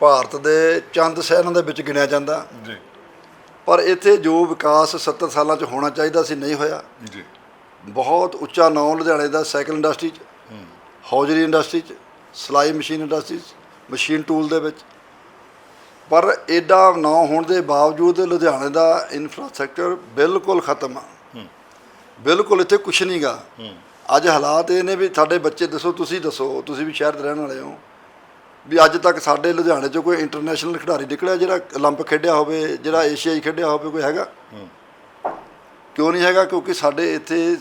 ਭਾਰਤ ਦੇ ਚੰਦ ਸ਼ਹਿਰਾਂ ਦੇ ਵਿੱਚ ਗਿਣਿਆ ਜਾਂਦਾ। ਜੀ। ਪਰ ਇੱਥੇ ਜੋ ਵਿਕਾਸ 70 ਸਾਲਾਂ 'ਚ ਹੋਣਾ ਚਾਹੀਦਾ ਸੀ ਨਹੀਂ ਹੋਇਆ। ਜੀ। ਬਹੁਤ ਉੱਚਾ ਨਾਂ ਲੁਧਿਆਣੇ ਦਾ ਸਾਈਕਲ ਇੰਡਸਟਰੀ 'ਚ ਹੌਜਰੀ ਇੰਡਸਟਰੀ 'ਚ ਸਿਲਾਈ ਮਸ਼ੀਨ ਇੰਡਸਟਰੀ 'ਚ ਮਸ਼ੀਨ ਟੂਲ ਦੇ ਵਿੱਚ। ਪਰ ਐਡਾ ਨਾਂ ਹੋਣ ਦੇ ਬਾਵਜੂਦ ਲੁਧਿਆਣੇ ਦਾ ਇਨਫਰਾਸਟ੍ਰਕਚਰ ਬਿਲਕੁਲ ਖਤਮ ਆ ਬਿਲਕੁਲ ਇੱਥੇ ਕੁਛ ਨਹੀਂਗਾ ਅੱਜ ਹਾਲਾਤ ਇਹ ਨੇ ਵੀ ਸਾਡੇ ਬੱਚੇ ਦੱਸੋ ਤੁਸੀਂ ਦੱਸੋ ਤੁਸੀਂ ਵੀ ਸ਼ਹਿਰ ਦੇ ਰਹਿਣ ਵਾਲੇ ਹੋ ਵੀ ਅੱਜ ਤੱਕ ਸਾਡੇ ਲੁਧਿਆਣੇ 'ਚੋਂ ਕੋਈ ਇੰਟਰਨੈਸ਼ਨਲ ਖਿਡਾਰੀ ਨਿਕਲਿਆ ਜਿਹੜਾ 올림픽 ਖੇਡਿਆ ਹੋਵੇ ਜਿਹੜਾ ਏਸ਼ੀਆਈ ਖੇਡਿਆ ਹੋਵੇ ਕੋਈ ਹੈਗਾ ਕਿਉਂ ਨਹੀਂ ਹੈਗਾ ਕਿਉਂਕਿ ਸਾਡੇ ਇੱਥੇ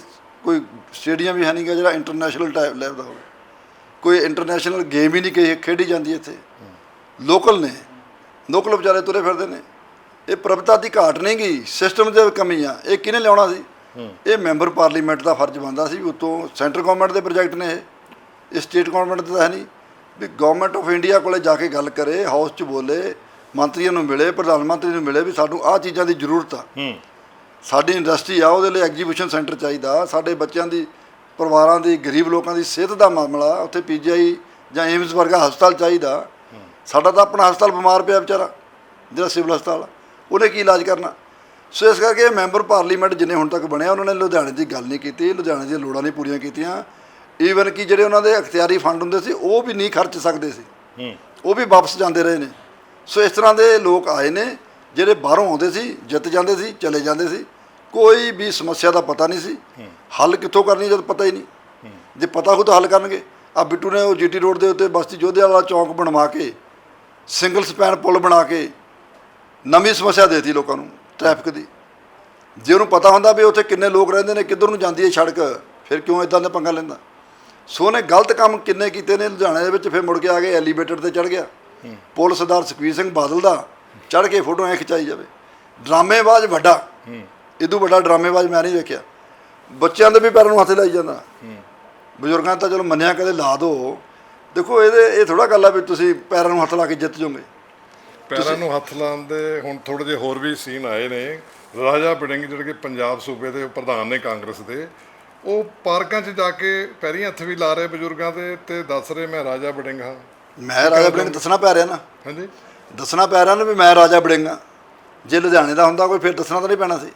ਕੋਈ ਸਟੇਡੀਅਮ ਵੀ ਹੈ ਨਹੀਂਗਾ ਜਿਹੜਾ ਇੰਟਰਨੈਸ਼ਨਲ ਟਾਈਪ ਲੈਵਲ ਦਾ ਹੋਵੇ ਕੋਈ ਇੰਟਰਨੈਸ਼ਨਲ ਗੇਮ ਹੀ ਨਹੀਂ ਕਹੀ ਖੇਡੀ ਜਾਂਦੀ ਇੱਥੇ ਲੋਕਲ ਨੇ ਲੋਕਲ ਵਿਚਾਰੇ ਤੁਰੇ ਫਿਰਦੇ ਨੇ। ਇਹ ਪ੍ਰਭਤਾ ਦੀ ਘਾਟ ਨਹੀਂ ਗਈ ਸਿਸਟਮ ਦੇ ਕਮੀ ਆ। ਇਹ ਕਿਹਨੇ ਲਿਆਉਣਾ ਸੀ? ਇਹ ਮੈਂਬਰ ਪਾਰਲੀਮੈਂਟ ਦਾ ਫਰਜ਼ ਬਣਦਾ ਸੀ ਉਤੋਂ ਸੈਂਟਰ ਗਵਰਨਮੈਂਟ ਦੇ ਪ੍ਰੋਜੈਕਟ ਨੇ ਇਹ। ਇਹ ਸਟੇਟ ਗਵਰਨਮੈਂਟ ਦਾ ਹੈ ਨਹੀਂ ਵੀ ਗਵਰਨਮੈਂਟ ਆਫ ਇੰਡੀਆ ਕੋਲੇ ਜਾ ਕੇ ਗੱਲ ਕਰੇ ਹਾਊਸ 'ਚ ਬੋਲੇ ਮੰਤਰੀਆਂ ਨੂੰ ਮਿਲੇ ਪ੍ਰਧਾਨ ਮੰਤਰੀ ਨੂੰ ਮਿਲੇ ਵੀ ਸਾਨੂੰ ਆਹ ਚੀਜ਼ਾਂ ਦੀ ਜ਼ਰੂਰਤ ਆ। ਸਾਡੀ ਇੰਡਸਟਰੀ ਆ ਉਹਦੇ ਲਈ ਐਗਜੀਬਿਸ਼ਨ ਸੈਂਟਰ ਚਾਹੀਦਾ। ਸਾਡੇ ਬੱਚਿਆਂ ਦੀ ਪਰਿਵਾਰਾਂ ਦੀ ਗਰੀਬ ਲੋਕਾਂ ਦੀ ਸਿਹਤ ਦਾ ਮਾਮਲਾ ਉੱਥੇ ਪੀਜੀਆਈ ਜਾਂ ਏਮਸ ਵਰਗਾ ਹਸਪਤਾਲ ਚਾਹੀਦਾ। ਸਾਡਾ ਤਾਂ ਆਪਣਾ ਹਸਪਤਾਲ ਬਿਮਾਰ ਪਿਆ ਵਿਚਾਰਾ ਜਿਹੜਾ ਸਿਵਲ ਹਸਪਤਾਲ। ਉਹਨੇ ਕੀ ਇਲਾਜ ਕਰਨਾ? ਸੋ ਇਸ ਕਰਕੇ ਮੈਂਬਰ ਪਾਰਲੀਮੈਂਟ ਜਿੰਨੇ ਹੁਣ ਤੱਕ ਬਣਿਆ ਉਹਨਾਂ ਨੇ ਲੁਧਿਆਣੇ ਦੀ ਗੱਲ ਨਹੀਂ ਕੀਤੀ ਲੁਧਿਆਣੇ ਦੀਆਂ ਲੋੜਾਂ ਨਹੀਂ ਪੂਰੀਆਂ ਕੀਤੀਆਂ। ਈਵਨ ਕਿ ਜਿਹੜੇ ਉਹਨਾਂ ਦੇ ਅਖਤਿਆਰੀ ਫੰਡ ਹੁੰਦੇ ਸੀ ਉਹ ਵੀ ਨਹੀਂ ਖਰਚ ਸਕਦੇ ਸੀ। ਉਹ ਵੀ ਵਾਪਸ ਜਾਂਦੇ ਰਹੇ ਨੇ। ਸੋ ਇਸ ਤਰ੍ਹਾਂ ਦੇ ਲੋਕ ਆਏ ਨੇ ਜਿਹੜੇ ਬਾਹਰੋਂ ਆਉਂਦੇ ਸੀ ਜਿੱਤ ਜਾਂਦੇ ਸੀ ਚਲੇ ਜਾਂਦੇ ਸੀ। ਕੋਈ ਵੀ ਸਮੱਸਿਆ ਦਾ ਪਤਾ ਨਹੀਂ ਸੀ। ਹੱਲ ਕਿੱਥੋਂ ਕਰਨੀ ਜਦ ਪਤਾ ਹੀ ਨਹੀਂ। ਜੇ ਪਤਾ ਹੋ ਤਾਂ ਹੱਲ ਕਰਨਗੇ। ਆ ਬਿੱਟੂ ਨੇ ਉਹ ਜੀਟੀ ਰੋਡ ਦੇ ਉੱਤੇ ਬਸਤੀ ਜੋਧੇ ਵਾਲਾ ਚੌਂਕ ਬਣਵਾ ਕੇ ਸਿੰਗਲ ਸਪੈਨ ਪੁਲ ਬਣਾ ਕੇ ਨਵੀਂ ਸਮੱਸਿਆ ਦੇਤੀ ਲੋਕਾਂ ਨੂੰ ਟ੍ਰੈਫਿਕ ਦੀ। ਜੇ ਉਹਨੂੰ ਪਤਾ ਹੁੰਦਾ ਵੀ ਉੱਥੇ ਕਿੰਨੇ ਲੋਕ ਰਹਿੰਦੇ ਨੇ ਕਿੱਧਰ ਨੂੰ ਜਾਂਦੀ ਹੈ ਸੜਕ ਫਿਰ ਕਿਉਂ ਇਦਾਂ ਦੇ ਪੰਗਾ ਲੈਂਦਾ? ਸੋ ਉਹਨੇ ਗਲਤ ਕੰਮ ਕਿੰਨੇ ਕੀਤੇ ਨੇ ਲੁਧਿਆਣੇ ਦੇ ਵਿੱਚ ਫਿਰ ਮੁੜ ਕੇ ਆ ਕੇ ਐਲੀਵੇਟਰ ਤੇ ਚੜ ਗਿਆ। ਪੁਲ ਸਰਦਾਰ ਸੁਖਬੀਰ ਸਿੰਘ ਬਾਦਲ ਦਾ ਚੜ ਕੇ ਫੋਟੋ ਐ ਖਿਚਾਈ ਜਾਵੇ। ਡਰਾਮੇਬਾਜ਼ ਵੱਡਾ। ਇਦੋਂ ਵੱਡਾ ਡਰਾਮੇਬਾਜ਼ ਮੈਂ ਨਹੀਂ ਵੇਖਿਆ। ਬੱਚਿਆਂ ਦੇ ਵੀ ਪੈਰਾਂ ਨੂੰ ਹੱਥ ਲਾਈ ਜਾਂਦਾ। ਬਜ਼ੁਰਗਾਂ ਤਾਂ ਚਲੋ ਮੰਨਿਆ ਕਦੇ ਲਾ ਦੋ। ਦੇਖੋ ਇਹਦੇ ਇਹ ਥੋੜਾ ਗੱਲ ਆ ਵੀ ਤੁਸੀਂ ਪੈਰਾਂ ਨੂੰ ਹੱਥ ਲਾ ਕੇ ਜਿੱਤ ਜਾਓਗੇ। ਪੈਰਾਂ ਨੂੰ ਹੱਥ ਲਾਉਣ ਦੇ ਹੁਣ ਥੋੜੇ ਜਿਹੇ ਹੋਰ ਵੀ ਸੀਨ ਆਏ ਨੇ। ਰਾਜਾ ਬੜਿੰਗ ਜਿਹੜੇ ਕਿ ਪੰਜਾਬ ਸੂਬੇ ਦੇ ਪ੍ਰਧਾਨ ਨੇ ਕਾਂਗਰਸ ਦੇ ਉਹ ਪਾਰਕਾਂ 'ਚ ਜਾ ਕੇ ਪੈਰੀਂ ਹੱਥ ਵੀ ਲਾ ਰਹੇ ਬਜ਼ੁਰਗਾਂ ਦੇ ਤੇ ਦੱਸ ਰਹੇ ਮੈਂ ਰਾਜਾ ਬੜਿੰਗ ਹਾਂ। ਮੈਂ ਰਾਜਾ ਬੜਿੰਗ ਦੱਸਣਾ ਪੈ ਰਿਹਾ ਨਾ। ਹਾਂਜੀ। ਦੱਸਣਾ ਪੈ ਰਿਹਾ ਨਾ ਵੀ ਮੈਂ ਰਾਜਾ ਬੜਿੰਗਾ ਜੇ ਲੁਧਿਆਣੇ ਦਾ ਹੁੰਦਾ ਕੋਈ ਫਿਰ ਦੱਸਣਾ ਤਾਂ ਨਹੀਂ ਪੈਣਾ ਸੀ।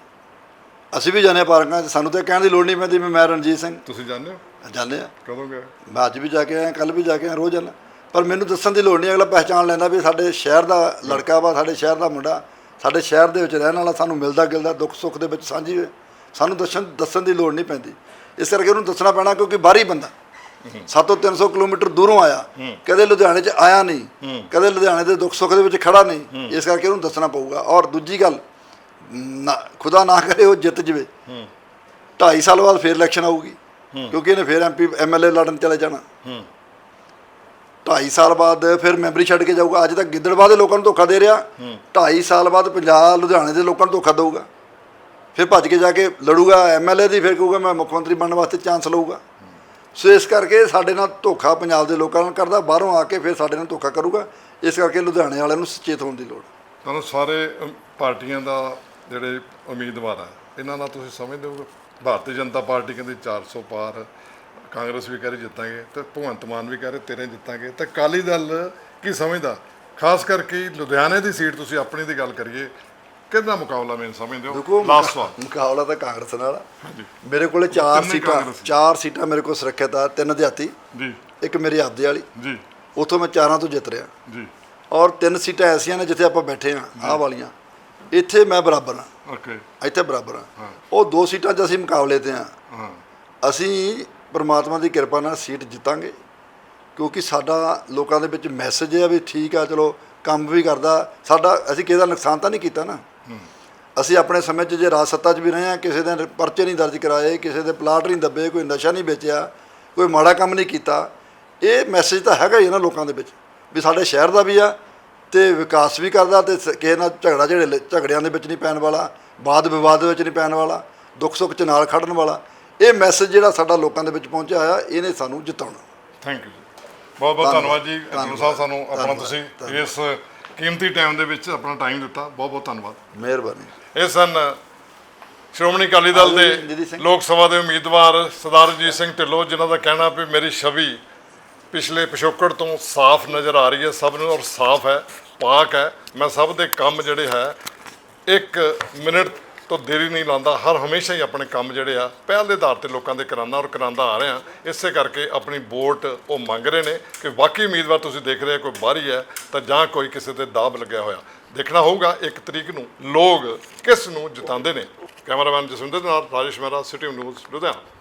ਅਸੀਂ ਵੀ ਜਾਣੇ ਪਾਰਕਾਂ 'ਚ ਸਾਨੂੰ ਤਾਂ ਕਹਿਣ ਦੀ ਲੋੜ ਨਹੀਂ ਪੈਂਦੀ ਵੀ ਮੈਂ ਰਣਜੀਤ ਸਿੰਘ। ਤੁਸੀਂ ਜਾਣਦੇ ਹੋ? ਜਾਂਦੇ ਆ ਕਦੋਂ ਗਏ? ਮੈਂ ਅੱਜ ਵੀ ਜਾ ਕੇ ਆਇਆ ਕੱਲ ਵੀ ਜਾ ਕੇ ਆਇਆ ਰੋਜ਼ ਜਾਣਾ ਪਰ ਮੈਨੂੰ ਦੱਸਣ ਦੀ ਲੋੜ ਨਹੀਂ ਅਗਲਾ ਪਹਿਚਾਣ ਲੈਂਦਾ ਵੀ ਸਾਡੇ ਸ਼ਹਿਰ ਦਾ ਲੜਕਾ ਵਾ ਸਾਡੇ ਸ਼ਹਿਰ ਦਾ ਮੁੰਡਾ ਸਾਡੇ ਸ਼ਹਿਰ ਦੇ ਵਿੱਚ ਰਹਿਣ ਵਾਲਾ ਸਾਨੂੰ ਮਿਲਦਾ ਗਿਲਦਾ ਦੁੱਖ ਸੁੱਖ ਦੇ ਵਿੱਚ ਸਾਂਝੀ ਸਾਨੂੰ ਦੱਸਣ ਦੱਸਣ ਦੀ ਲੋੜ ਨਹੀਂ ਪੈਂਦੀ। ਇਸ ਕਰਕੇ ਉਹਨੂੰ ਦੱਸਣਾ ਪੈਣਾ ਕਿਉਂਕਿ ਬਾਹਰੀ ਬੰਦਾ। ਸਾਤੋਂ 300 ਕਿਲੋਮੀਟਰ ਦੂਰੋਂ ਆਇਆ। ਕਦੇ ਲੁਧਿਆਣੇ 'ਚ ਆਇਆ ਨਹੀਂ। ਕਦੇ ਲੁਧਿਆਣੇ ਦੇ ਦੁੱਖ ਸੁੱਖ ਦੇ ਵਿੱਚ ਖੜਾ ਨਹੀਂ। ਇਸ ਕਰਕੇ ਉਹਨੂੰ ਦੱਸਣਾ ਪਊਗਾ। ਔਰ ਦੂਜੀ ਗੱਲ ਨਾ ਖੁਦਾ ਨਾ ਕਰੇ ਉਹ ਜਿੱਤ ਜਵੇ। 2.5 ਸਾਲ ਬਾਅਦ ਫੇਰ ਇਲੈਕਸ਼ਨ ਆਊਗੀ। ਕਿਉਂਕਿ ਇਹਨੇ ਫੇਰ ਐਮਪੀ ਐਮਐਲਏ ਲੜਨ ਚਲੇ ਜਾਣਾ। ਹੂੰ। 2.5 ਸਾਲ ਬਾਅਦ ਫਿਰ ਮੈਂਬਰੀ ਛੱਡ ਕੇ ਜਾਊਗਾ। ਅੱਜ ਤੱਕ ਗਿੱਦੜਬਾਹ ਦੇ ਲੋਕਾਂ ਨੂੰ ਧੋਖਾ ਦੇ ਰਿਹਾ। 2.5 ਸਾਲ ਬਾਅਦ ਪੰਜਾਬ ਲੁਧਿਆਣੇ ਦੇ ਲੋਕਾਂ ਨੂੰ ਧੋਖਾ ਦਊਗਾ। ਫਿਰ ਭੱਜ ਕੇ ਜਾ ਕੇ ਲੜੂਗਾ। ਐਮਐਲਏ ਦੀ ਫਿਰ ਕਹੂਗਾ ਮੈਂ ਮੁੱਖ ਮੰਤਰੀ ਬਣਨ ਵਾਸਤੇ ਚਾਂਸ ਲਊਗਾ। ਸੋ ਇਸ ਕਰਕੇ ਸਾਡੇ ਨਾਲ ਧੋਖਾ ਪੰਜਾਬ ਦੇ ਲੋਕਾਂ ਨਾਲ ਕਰਦਾ। ਬਾਹਰੋਂ ਆ ਕੇ ਫਿਰ ਸਾਡੇ ਨਾਲ ਧੋਖਾ ਕਰੂਗਾ। ਇਸ ਕਰਕੇ ਲੁਧਿਆਣੇ ਵਾਲਿਆਂ ਨੂੰ ਸੁਚੇਤ ਹੋਣ ਦੀ ਲੋੜ। ਤੁਹਾਨੂੰ ਸਾਰੇ ਅਮ, ਪਾਰਟੀਆਂ ਦਾ ਜਿਹੜੇ ਉਮੀਦਵਾਰ ਆ ਇਹਨਾਂ ਨਾਲ ਤੁਸੀਂ ਸਮਝਦੇ ਹੋ ਭਾਰਤੀ ਜਨਤਾ ਪਾਰਟੀ ਕਹਿੰਦੀ 400 ਪਾਰ ਕਾਂਗਰਸ ਵੀ ਕਰੇ ਜਿੱਤਾਂਗੇ ਤੇ ਭਗਵੰਤ ਮਾਨ ਵੀ ਕਹ ਰਹੇ ਤੇਰੇ ਜਿੱਤਾਂਗੇ। ਤੇ ਕਾਲੀ ਦਲ ਕੀ ਸਮਝਦਾ? ਖਾਸ ਕਰਕੇ ਲੁਧਿਆਣੇ ਦੀ ਸੀਟ ਤੁਸੀਂ ਆਪਣੀ ਦੀ ਗੱਲ ਕਰੀਏ ਕਿਹਦਾ ਮੁਕਾਬਲਾ ਮੈਂ ਸਮਝਦੇ ਹੋ? ਲਾਸਟ ਸਵਾਲ ਮੁਕਾਬਲਾ ਤਾਂ ਕਾਂਗਰਸ ਨਾਲ ਆ। ਮੇਰੇ ਕੋਲੇ ਚਾਰ ਸੀਟਾਂ। ਚਾਰ ਸੀਟਾਂ ਮੇਰੇ ਕੋਲ ਸੁਰੱਖਿਅਤ ਆ ਤਿੰਨ ਦਿਹਾਤੀ। ਜੀ। ਇੱਕ ਮੇਰੀ ਆਪਦੇ ਵਾਲੀ। ਜੀ। ਉੱਥੋਂ ਮੈਂ ਚਾਰਾਂ ਤੋਂ ਜਿੱਤ ਰਿਹਾ। ਜੀ। ਔਰ ਤਿੰਨ ਸੀਟਾਂ ਐਸੀਆਂ ਨੇ ਜਿੱਥੇ ਆਪਾਂ ਬੈਠੇ ਆ ਆਹ ਵਾਲੀਆਂ। ਇੱਥੇ ਮੈਂ ਬਰਾਬਰ ਹਾਂ। ਓਕੇ ਇੱਥੇ ਬਰਾਬਰ ਹਾਂ। ਉਹ ਦੋ ਸੀਟਾਂ 'ਚ ਅਸੀਂ ਮੁਕਾਬਲੇ ਤੇ ਆ ਹਾਂ। ਅਸੀਂ ਪ੍ਰਮਾਤਮਾ ਦੀ ਕਿਰਪਾ ਨਾਲ ਸੀਟ ਜਿੱਤਾਂਗੇ ਕਿਉਂਕਿ ਸਾਡਾ ਲੋਕਾਂ ਦੇ ਵਿੱਚ ਮੈਸੇਜ ਹੈ ਵੀ ਠੀਕ ਆ ਚਲੋ ਕੰਮ ਵੀ ਕਰਦਾ। ਸਾਡਾ ਅਸੀਂ ਕਿਸੇ ਦਾ ਨੁਕਸਾਨ ਤਾਂ ਨਹੀਂ ਕੀਤਾ ਨਾ। ਅਸੀਂ ਆਪਣੇ ਸਮੇਂ 'ਚ ਜੇ ਰਾਜ ਸੱਤਾ 'ਚ ਵੀ ਰਹੇ ਆ ਕਿਸੇ ਦੇ ਪਰਚੇ ਨਹੀਂ ਦਰਜ ਕਰਾਏ ਕਿਸੇ ਦੇ ਪਲਾਟ ਨਹੀਂ ਦੱਬੇ ਕੋਈ ਨਸ਼ਾ ਨਹੀਂ ਵੇਚਿਆ ਕੋਈ ਮਾੜਾ ਕੰਮ ਨਹੀਂ ਕੀਤਾ ਇਹ ਮੈਸੇਜ ਤਾਂ ਹੈਗਾ ਹੀ ਨਾ ਲੋਕਾਂ ਦੇ ਵਿੱਚ ਵੀ ਸਾਡੇ ਸ਼ਹਿਰ ਦਾ ਵੀ ਆ ਤੇ ਵਿਕਾਸ ਵੀ ਕਰਦਾ ਤੇ ਸ- ਕਿਸੇ ਨਾਲ ਝਗੜਾ ਝੜੇ ਝਗੜਿਆਂ ਦੇ ਵਿੱਚ ਨਹੀਂ ਪੈਣ ਵਾਲਾ ਵਾਦ ਵਿਵਾਦ ਦੇ ਵਿੱਚ ਨਹੀਂ ਪੈਣ ਵਾਲਾ ਦੁੱਖ ਸੁੱਖ 'ਚ ਨਾਲ ਖੜਨ ਵਾਲਾ ਇਹ ਮੈਸੇਜ ਜਿਹੜਾ ਸਾਡਾ ਲੋਕਾਂ ਦੇ ਵਿੱਚ ਪਹੁੰਚਿਆ ਹੋਇਆ ਇਹਨੇ ਸਾਨੂੰ ਜਿਤਾਉਣਾ। ਥੈਂਕ ਯੂ ਬਹੁਤ ਬਹੁਤ ਧੰਨਵਾਦ। ਜੀ। ਸਾਹਿਬ ਧੰਨਵਾਦ, ਸਾਨੂੰ ਆਪਣਾ ਧੰਨਵਾਦ, ਤੁਸੀਂ ਇਸ ਕੀਮਤੀ ਟਾਈਮ ਦੇ ਵਿੱਚ ਆਪਣਾ ਟਾਈਮ ਦਿੱਤਾ। ਬਹੁਤ ਬਹੁਤ ਧੰਨਵਾਦ। ਮਿਹਰਬਾਨੀ। ਇਹ ਸਨ ਸ਼੍ਰੋਮਣੀ ਅਕਾਲੀ ਦਲ ਹਾਂਜੀ, ਜੀਦੀ ਦੇ ਸਿੰਘ। ਲੋਕ ਸਭਾ ਦੇ ਉਮੀਦਵਾਰ ਸਰਦਾਰ ਰਣਜੀਤ ਸਿੰਘ ਢਿੱਲੋਂ ਜਿਨ੍ਹਾਂ ਦਾ ਕਹਿਣਾ ਵੀ ਮੇਰੀ ਛਵੀ ਪਿਛਲੇ ਪਿਛੋਕੜ ਤੋਂ ਸਾਫ਼ ਨਜ਼ਰ ਆ ਰਹੀ ਹੈ, ਸਭ ਨੂੰ ਔਰ ਸਾਫ਼ ਹੈ, ਪਾਕ ਹੈ। ਮੈਂ ਸਭ ਦੇ ਕੰਮ ਜਿਹੜੇ ਹੈ, ਇੱਕ ਮਿੰਟ ਤੋਂ ਦੇਰੀ ਨਹੀਂ ਲਾਉਂਦਾ ਹਰ ਹਮੇਸ਼ਾ ਹੀ ਆਪਣੇ ਕੰਮ ਜਿਹੜੇ ਆ, ਪਹਿਲ ਦੇ ਆਧਾਰ ਤੇ ਲੋਕਾਂ ਦੇ ਕਰਾਨਾ ਔਰ ਕਰਾਂਦਾ ਆ ਰਿਹਾ ਇਸੇ ਕਰਕੇ ਆਪਣੀ ਵੋਟ ਉਹ ਮੰਗ ਰਹੇ ਨੇ ਕਿ ਵਾਕਈ ਉਮੀਦਵਾਰ ਤੁਸੀਂ ਦੇਖ ਰਹੇ ਕੋਈ ਬਾਹਰੀ ਹੈ ਤਾਂ ਜਾਂ ਕੋਈ ਕਿਸੇ ਤੇ ਦਾਬ ਲੱਗਿਆ ਹੋਇਆ। ਦੇਖਣਾ ਹੋਊਗਾ, ਇੱਕ ਤਰੀਕ ਨੂੰ ਲੋਕ ਕਿਸ ਨੂੰ ਜਿਤਾਉਂਦੇ ਨੇ। ਕੈਮਰਾਮੈਨ ਜਸਵਿੰਦਰ ਦੇ ਨਾਲ ਰਾਜੇਸ਼ ਮਹਿਰਾ, ਸਿਟੀ ਨਿਊਜ਼, ਲੁਧਿਆਣਾ।